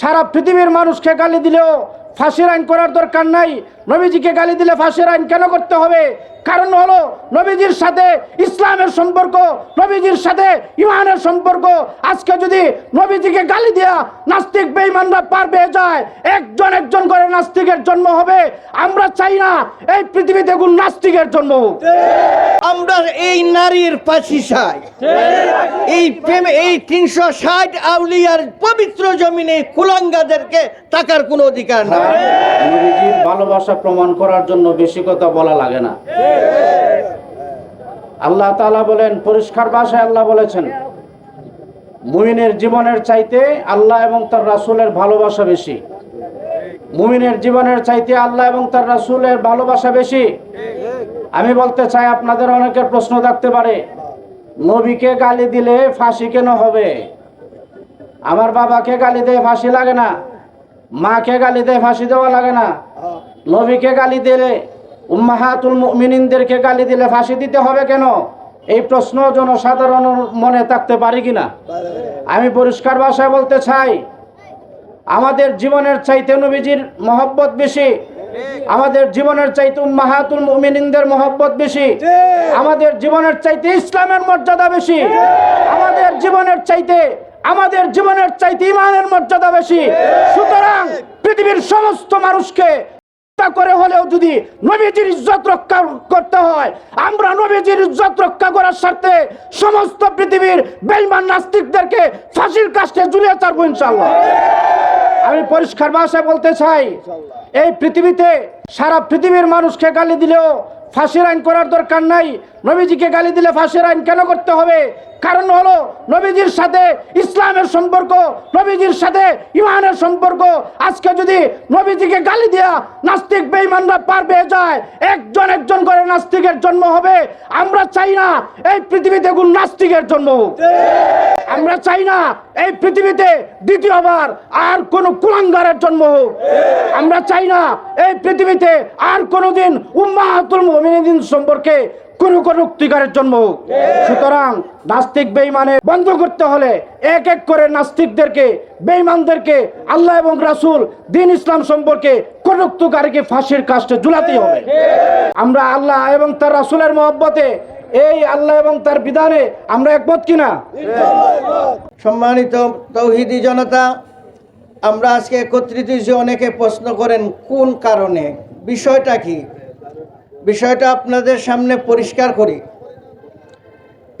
সারা পৃথিবীর মানুষকে গালি দিলেও ফাঁসির আইন করার দরকার নাই। নবীজিকে গালি দিলে ফাঁসির আইন কেন করতে হবে? কারণ হলো নবীজির সাথে ইসলামের সম্পর্ক নবীজির সাথে ইমানের সম্পর্ক। আজকে যদি নবীজিকে গালি দেয়া নাস্তিক বেঈমানরা পার পেয়ে যায় একজন একজন করে নাস্তিকের জন্ম হবে। আমরা চাই না এই পৃথিবীতে কোন নাস্তিকের জন্ম হোক। আমরা এই নারীর পাশি চাই। এই প্রেম এই তিনশো ষাট আউলিয়ার পবিত্র জমিনে কুলাঙ্গাদেরকে টাকার কোনো অধিকার নাই। নবীজির ভালোবাসা প্রমাণ করার জন্য বেশি কথা বলা লাগে না। আল্লাহ তাআলা বলেন, পরিষ্কার ভাষায় আল্লাহ বলেছেন, মুমিনের জীবনের চাইতে আল্লাহ এবং তার রাসূলের ভালোবাসা বেশি। মুমিনের জীবনের চাইতে আল্লাহ এবং তার রাসূলের ভালোবাসা বেশি। আমি বলতে চাই, আপনাদের অনেকের প্রশ্ন থাকতে পারে, নবীকে গালি দিলে ফাঁসি কেন হবে? আমার বাবাকে গালি দিয়ে ফাঁসি লাগে না, মাকে গালি দিয়ে ফাঁসি দেওয়া লাগে না। নবীকে গালি দিলে, উম্মাহাতুল মুমিনিনদেরকে গালি দিলে ফাঁসি দিতে হবে কেন? এই প্রশ্ন জনসাধারণ মনে থাকতে পারি কিনা? আমি পরিষ্কার ভাষায় বলতে চাই, আমাদের জীবনের চাইতে নবীজির মহব্বত বেশি, আমাদের জীবনের চাইতে উম্মাহাতুল মুমিনিনদের মহব্বত বেশি, আমাদের জীবনের চাইতে ইসলামের মর্যাদা বেশি, আমাদের জীবনের চাইতে, আমাদের জীবনের চাইতে ইমানের মর্যাদা বেশি। সুতরাং পৃথিবীর সমস্ত মানুষকে হত্যা করে হলেও যদি নবীজির ইজ্জত রক্ষা করতে হয়, আমরা নবীজির ইজ্জত রক্ষা করার স্বার্থে সমস্ত পৃথিবীর বেইমান নাস্তিকদেরকে ফাঁসির কাছে ঝুলিয়ে ছাড়বো ইনশাল্লাহ আমি পরিষ্কার ভাষায় বলতে চাই, এই পৃথিবীতে সারা পৃথিবীর মানুষকে গালি দিলেও ফাঁসির আইন করার দরকার নাই। নবীজিকে গালি দিলে ফাঁসির আইন কেন করতে হবে? কারণ হলো নবীজির সাথে ইসলামের সম্পর্ক, নবীজির সাথে ইমানের সম্পর্ক। আজকে যদি নবীজিকে গালি দেওয়া নাস্তিক বেঈমানরা পার পেয়ে যায়, একজন একজন করে নাস্তিকের জন্ম হবে। আমরা চাই না এই পৃথিবীতে কোন নাস্তিকের জন্ম হোক। আমরা চাই না এই পৃথিবীতে দ্বিতীয়বার আর কোন কুলাঙ্গারের জন্ম হোক। আমরা চাই না এই পৃথিবীতে আর কোনোদিন উম্মাহাতুল মুমিনিন সম্পর্কে কোন কোন উক্তিকারের জন্ম হোক। সুতরাং নাস্তিক বেঈমানে বন্ধ করতে হলে এক এক করে নাস্তিকদেরকে, বেঈমানদেরকে, আল্লাহ এবং রাসূল দিন ইসলাম সম্পর্কে কটুক্তিকারীকে ফাঁসির কাজটা ঝুলাতেই হবে। আমরা আল্লাহ এবং তার রাসূলের মহব্বতে এই আল্লাহ এবং তার বিধানে আমরা একমত কিনা? সম্মানিত তৌহিদি জনতা, আমরা আজকে একত্রিত হয়েছি, অনেকে প্রশ্ন করেন, কোন কারণে? বিষয়টা কি? বিষয়টা আপনাদের সামনে পরিষ্কার করি।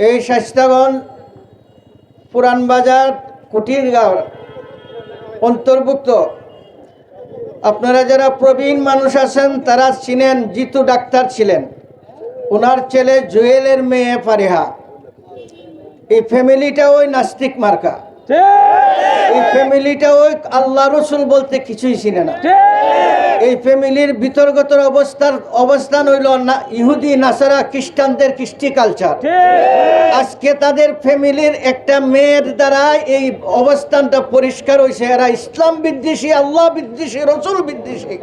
এই স্বাস্থ্যগণ পুরানবাজার কুটিরগাঁও অন্তর্ভুক্ত। আপনারা যারা প্রবীণ মানুষ আছেন, তারা চিনেন, জিতু ডাক্তার ছিলেন। ওনার ছেলে জুয়েলের মেয়ে ফারিহা। এই ফ্যামিলিটা ওই নাস্তিক মার্কা। এই ফ্যামিলিটা ওই আল্লাহ রসুল বলতে কিছুই চিনে না। এই ফ্যামিলির বিতর্গত অবস্থার অবস্থান হইল না ইহুদি নাসারা খ্রিস্টানদের কৃষ্টি কালচার। আজকে তাদের ফ্যামিলির একটা মেয়ের দ্বারা এই অবস্থানটা পরিষ্কার হয়েছে এরা ইসলাম বিদ্বেষী আল্লাহ বিদ্বেষী রসুল বিদ্বেষী।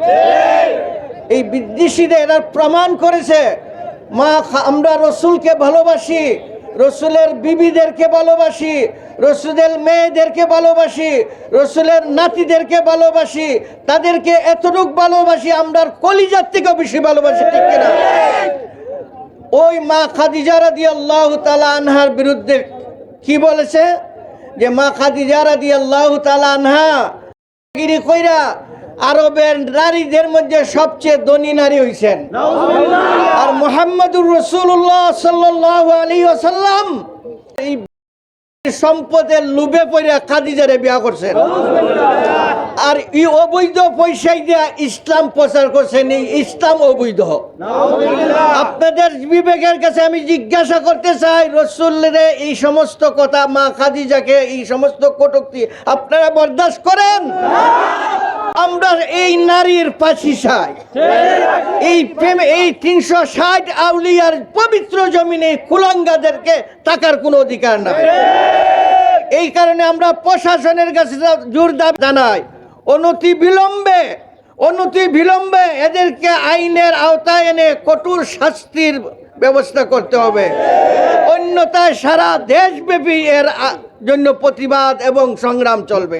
এই বিদ্বেষীদের এরা প্রমাণ করেছে মা আমরা রসুলকে ভালোবাসি, রসুলের বিবিদেরকে ভালোবাসি, রসুলের মেয়েদেরকে ভালোবাসি, রসুলের নাতিদেরকে ভালোবাসি, তাদেরকে এতটুক ভালোবাসি, আমরা কলিজার থেকেও বেশি ভালোবাসি, ঠিক কিনা ওই মা খাদিজা রাদি আল্লাহ তালা আনহার বিরুদ্ধে কি বলেছে? যে মা খাদিজা রাদি আল্লাহ তালা আনহা গিরি কইরা আরবের নারীদের মধ্যে সবচেয়ে ধনী নারী হইছেন। আর মোহাম্মদুর রসুল্লাহ সাল্লাহ আলী আসাল্লাম এই সম্পদের লোভে পড়ে খাদিজারে বিয়া করছেন। আর ই অবৈধ পয়সায় দিয়া ইসলাম প্রচার করছেন, এই ইসলাম অবৈধ। আপনাদের বিবেকের কাছে আমি জিজ্ঞাসা করতে চাই রসুল্লের এই সমস্ত কথা মা খাদিজাকে, এই সমস্ত কটুক্তি আপনারা বরদাস্ত করেন? আমরা এই নারীর পাশি চাই। এই প্রেম এই তিনশো ষাট আউলিয়ার পবিত্র জমিনে কুলাঙ্গাদেরকে টাকার কোনো অধিকার নাই। এই কারণে আমরা প্রশাসনের কাছে জোর দাবি জানাই, অনতি বিলম্বে অনতি বিলম্বে এদেরকে আইনের আওতায় এনে কঠোর শাস্তির ব্যবস্থা করতে হবে। অন্যথায় সারা দেশব্যাপী এর জন্য প্রতিবাদ এবং সংগ্রাম চলবে।